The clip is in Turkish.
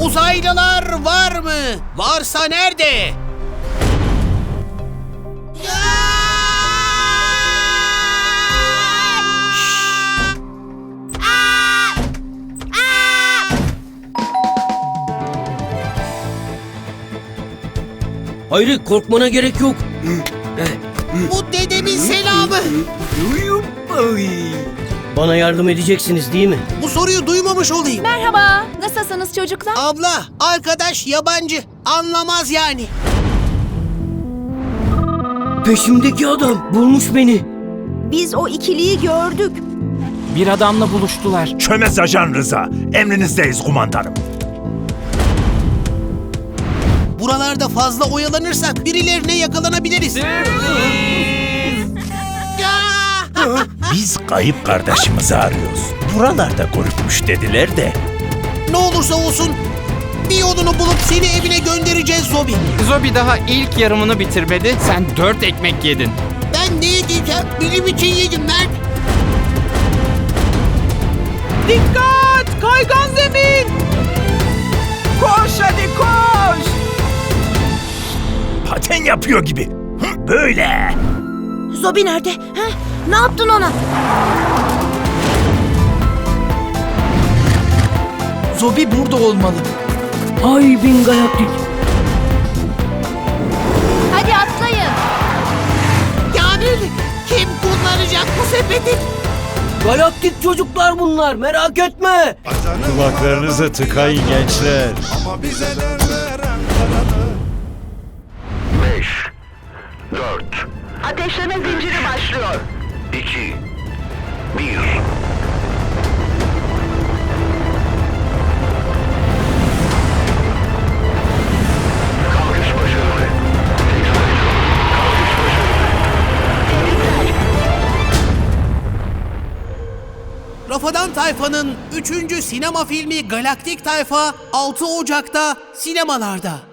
Uzaylılar var mı? Varsa nerede? Hayri korkmana gerek yok. Bu dedemin selamı. Bana yardım edeceksiniz değil mi? Bu soruyu duymamış olayım. Merhaba, nasılsınız çocuklar? Abla, arkadaş yabancı. Anlamaz yani. Peşimdeki adam bulmuş beni. Biz o ikiliyi gördük. Bir adamla buluştular. Çömez Ajan Rıza. Emrinizdeyiz kumandanım. Buralarda fazla oyalanırsak birilerine yakalanabiliriz. Biz kayıp kardeşimizi arıyoruz. Buralarda görükmüş dediler de. ne olursa olsun bir yolunu bulup seni evine göndereceğiz Zobi. Zobi daha ilk yarımını bitirmedi. Sen dört ekmek yedin. Ben ne yiyeceğim? Benim için yedim Mert. Dikkat! Kaygan zemin! Koş hadi koş! Paten yapıyor gibi. Hı, Böyle. Zobi nerede? Ha? Ne yaptın ona? Zobi burada olmalı. Ay bin galaktik. Hadi atlayın. Kamil kim kullanacak bu sepeti? Galaktik çocuklar bunlar merak etme. Kulaklarınızı tıkayın gençler. Beş, Zinciri başlıyor. iki, bir. Kalkış başarılı. Tekrar ediyorum. Kalkış başarılı. Rafadan Tayfa'nın 3. sinema filmi Galaktik Tayfa 6 Ocak'ta sinemalarda.